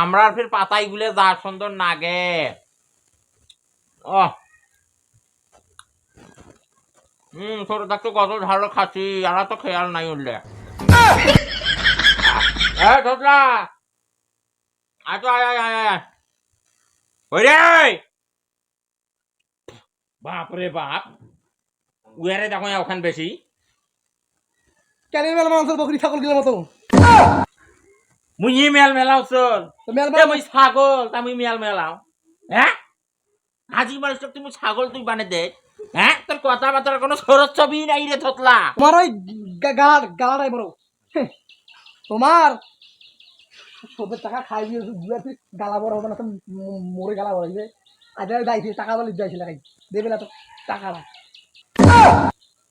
আমরা ফির পাতাই গুলে যা সুন্দর নাগে। ও হুম ছোট থাকতে কত ঝালো খাচ্ছি, আর তো খেয়াল নাই উঠলে এ ছোটরা আচ্ছা আয় আয় আয় আয়। ওই রে বাপ রে বাপ। উয়ারে দেখো ওখান বেশি। কেন মেল মানুষের বকরি ছাগল গেলে মতো। মুই মেল মেলাও চল। তো মেল মুই ছাগল তা মুই মেল মেলাও। হ্যাঁ? হাজি মানুষ তুমি ছাগল তুই বানে দে। হ্যাঁ? তোর কথা বার্তার কোনো সরস ছবি নাই রে থতলা। তোমার ওই গালা গালাটাই বড়। তোমার? সবের টাকা খাই দিয়ে দুয়ার ফির গালা বড় হবে না তো মরে গালা বড় হইবে। আজ যাইছি টাকা বলে যাইছি লাগাই দেবে না তো টাকা না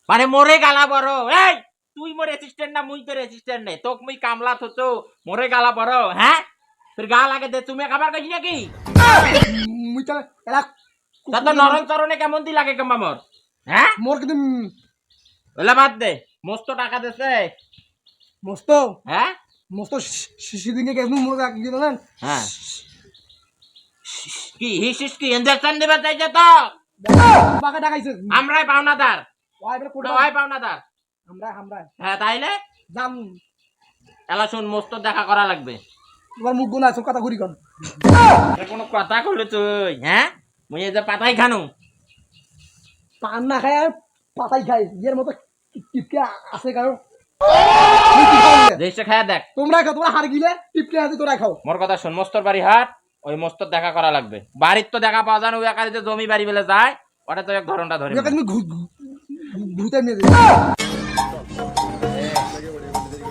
মানে মরে গালা বড় এই! তুই মোর অ্যাসিস্ট্যান্ট না মুই তোর অ্যাসিস্ট্যান্ট নে। তোক মুই কামলা থতো মরে গালা বড় হ্যাঁ? তোর গা লাগে দে তুমি খাবার কইছি নাকি? মুই তো এলা তা তো নরম চরণে কেমন দি লাগে কেমন মোর হ্যাঁ? মোর কিন্তু ওলা বাদ দে মস্ত টাকা দেছে। মস্ত? হ্যাঁ? মস্ত সেদিনকে গেছিল মোর কি জানেন হ্যাঁ। কি হিসিস কি ইঞ্জেকশন দিবে চাইছে তো? বাকা ডাকাইছে। আমরাই পাওনাদার। ওই কোটা ওই পাওনাদার। আমরা আমরা হ্যাঁ তাইলে? জান। এলা শুন মস্ত দেখা করা লাগবে। তোমার মুখ গুণ আছে কথা ঘুরি কর কোনো কথা করলে তুই হ্যাঁ? মুই এই যে পাতাই খানু। পান না খায় পাতাই খায়। ইয়ের মতো টিপকে আছে কারণ দেশে খায়া দেখ। তোমরা খাও তোমরা হার গিলে টিপকে আছে তোরা খাও। মোর কথা শোন মস্তর বাড়ি হাট ওই মস্তর দেখা করা লাগবে। বাড়ির তো দেখা পাওয়া যায় না ওই আকারে জমি বাড়ি বেলে যায় ওটা তো এক ধরনটা ধরে তুমি ঘু- ঘু- নিয়ে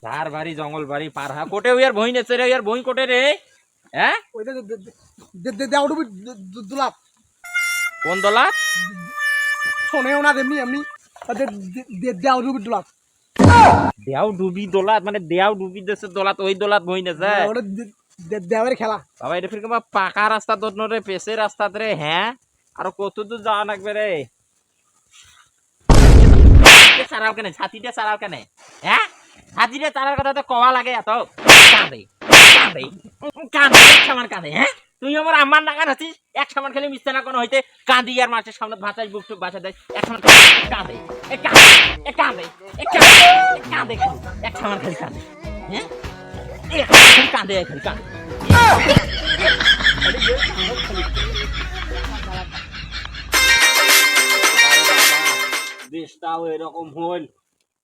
ধার বাড়ি জঙ্গল বাড়ি পার কোটে ওই বই নেছে রে ওই বই কোটে রে। হ্যাঁ? ওইটা দেওয়া ডুবি দুলাপ। কোন দলা শোনেও না তেমনি এমনি। ডুবি দুলাপ। দেয়াও ডুবি দোলাত মানে দেয়াও ডুবি দেছে দোলাত ওই দোলাত বই নেছে ওটা দেওয়ার খেলা। বাবা এটা ফির কিংবা পাকা রাস্তা তোর রে পেসের রাস্তা রে হ্যাঁ আর কত দূর যাওয়া লাগবে রে সারাও কেনে ছাতিটা সারাও কেনে হ্যাঁ ছাতিটা সারার কথা তো কওয়া লাগে এত কাঁদে কাঁদে কাঁদে কাঁদে হ্যাঁ তুই আমার আমার নাগান আছিস? এক সামান খালি মিশতে না কোনো হইতে। কাঁদি আর মাছের সামনে ভাষায় বুক টুক ভাষা দেয়। এক সামান কাঁদে কাঁদে কাঁদে এক সামান খালি। কাঁদে হ্যাঁ? কাঁদে খালি কাঁদে। দেশটাও এরকম হইল।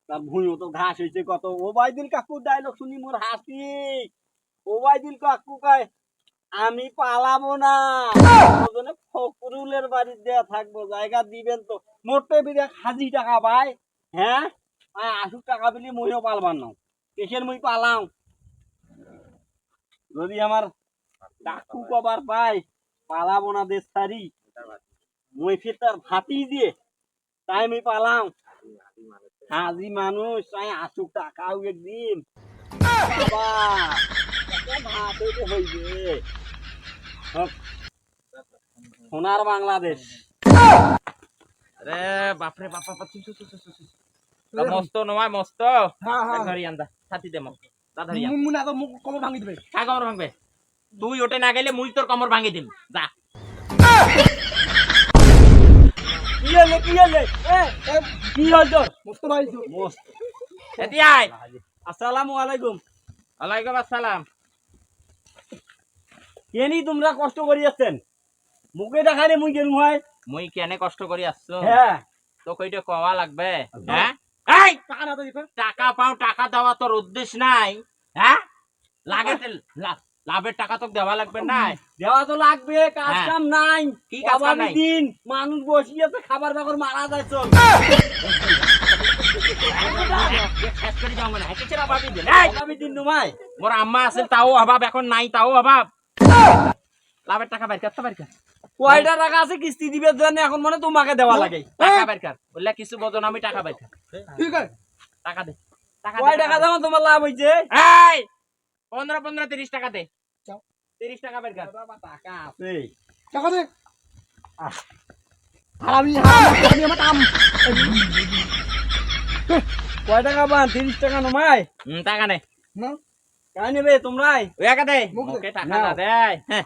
তার ভুঁই মতো ঘাস হয়েছে কত। ওবায়দুল কাকুর ডায়লগ শুনি মোর হাসি। ওবায়দুল কাকু কয় আমি পালাবো না। ওজনে ফকরুলের বাড়ি দেয়া থাকব জায়গা দিবেন তো। মোটে বিরে হাজি টাকা পাই হ্যাঁ? আয় আশু টাকা পেলে মইও পালবার না পেশের মই পালাও? যদি আমার ডাকু কবার পাই পালাবো না দেশ সারি মই ফির তার ভাতি দিয়ে তাই আমি পালাম হাজি মানুষ তাই আসু টাকাও একদিন। বাবা, ভাত হইবে। সোনার বাংলাদেশ। রে বাপরে বাপ বাপ মস্ত নয় মস্ত। ধরি আন্দা ছাতি দে মক ধরি মুনা তো মুখ কমর ভাঙি দেবে। খা কমর ভাঙবে? তুই ওটে না গেলে মুই তোর কমর ভাঙি দিম। যা। কি হলে কি এ, এ, কি হল তোর? মস্ত ভাই মস্ত। এতি আয়। আসসালামু আলাইকুম। ওয়ালাইকুম আসসালাম। কেনি তোমরা কষ্ট করি আছেন। মুখে দেখালে মুই গেলু হয়। মুই কেনে কষ্ট করি আসছো হ্যাঁ। তো কইটা কওয়া লাগবে। হ্যাঁ? এই টাকা তো টাকা পাও টাকা দেওয়া তোর উদ্দেশ্য নাই। হ্যাঁ লাগে লাভের টাকা তো দেওয়া লাগবে না দেওয়া তো লাগবে কাজ হ্যাঁ। কাম নাই। কি কাজ কাম নাই? দিন মানুষ বসিয়ে আছে খাবার দাবার মারা করে যাও মানে। মোর আম্মা আছে তাও অভাব এখন নাই তাও অভাব লাভের টাকা বাইর কর বাইর কর। কয়টা টাকা আছে কিস্তি দিবে জন্য এখন মনে তোমাকে দেওয়া লাগে। টাকা বাইর কর বললে কিছু বজন আমি টাকা বাইর কর। ঠিক আছে। টাকা দে টাকা কয় টাকা দাম তোমার লাভ হয়েছে এই পনেরো পনেরো তিরিশ টাকা দে। যাও। তিরিশ টাকা বের কর। টাকা আছে। টাকা দে। হারামি হারামি হারামি আমার কাম। কয় টাকা পান তিরিশ টাকা নমাই? টাকা নে না। কাই নেবে? তোমরাই ওই একা দে। মুখে টাকা না দেয়। হ্যাঁ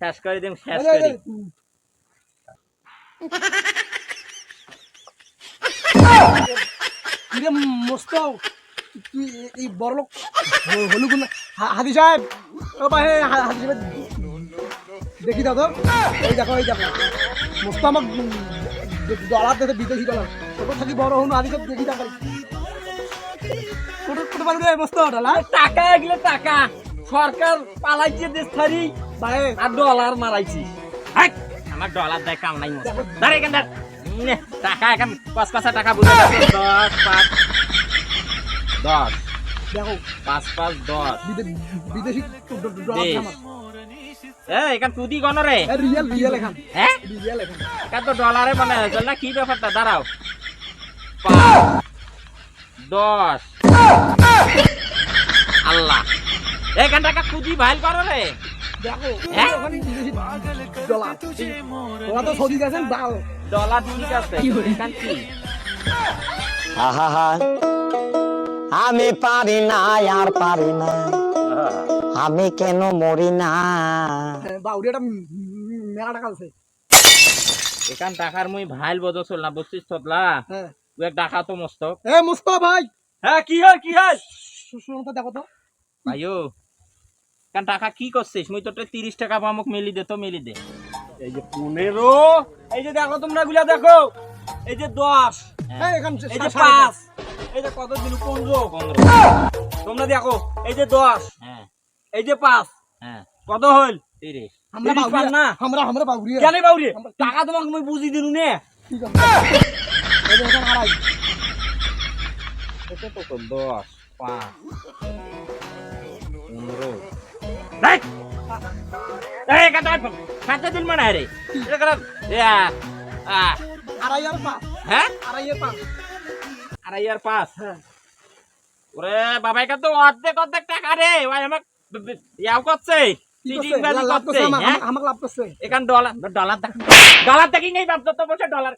শেষ করে দিম শেষ করে। কিরে মস্ত তুই এই বড় লোক। হলু কোন হাদি সাহেব। ও ভাই হাদি সাহেব। দেখি দাও তো এই দেখো এই দেখো। মস্ত আমাক ডলার দেশে বিদেশি ডলার তোর থাকি বড় হনু হাদি সাহেব দেখি দেখো টাকা এগুলো টাকা। সরকার পালাইছে দেশ ছাড়ি ভাই আর ডলার মারাইছি। হাট! আমার ডলার দেয় কাম নাই। এখান টাকা এখন পাঁচ পাঁচা টাকা বুঝে দশ পাঁচ। দশ। দেখো। পাঁচ পাঁচ দশ। বিদেশি এখান তুদি গণ রে। রিয়েল রিয়েল এখান। হ্যাঁ? রিয়েল এখান। এখান তো ডলারে মনে চল না? কি ব্যাপারটা? দাঁড়াও। দশ। আল্লাহ। এখান টাকা কুদি ভাইল করো রে। দেখো হ্যাঁ? আমি পারি না আর পারি না। আমি কেন মরি না? মেলা এখান টাকার মুই ভাইল বদল চল না বুঝছিস তোতলা? হ্যাঁ টাকা তো মস্ত। এ মুস্তা ভাই! হ্যাঁ কি হয় কি হয়? শুনুন তো দেখো তো। ভাইও কারণ টাকা কি করছিস? মুই তোর তিরিশ টাকা পামুক মিলি দে তো মিলি দে। এই যে পনেরো এই যে দেখো তোমরা গুলা দেখো। এই যে দশ এই যে পাঁচ। এই যে কত দিন পনেরো। তোমরা দেখো এই যে দশ হ্যাঁ। এই যে পাঁচ হ্যাঁ। কত হইল? তিরিশ। আমরা না? আমরা আমরা বাউরি কেন বাউরি টাকা তোমাকে আমি বুঝি দিলু নে এই আড়াই কত তো দশ পাঁচ পনেরো! এই খাতে দিন মানে রে এটা করে আ, আড়াই আর পাঁচ। হ্যাঁ? আড়াই আর পাঁচ। আড়াই আর পাঁচ? হ্যাঁ ওরে বাবাই তো অর্ধেক অর্ধেক টাকা রে। ওই আমাক ইয়াও করছে। ডলার ডলার দেখ। ডলার বাপ যত বসে ডলার।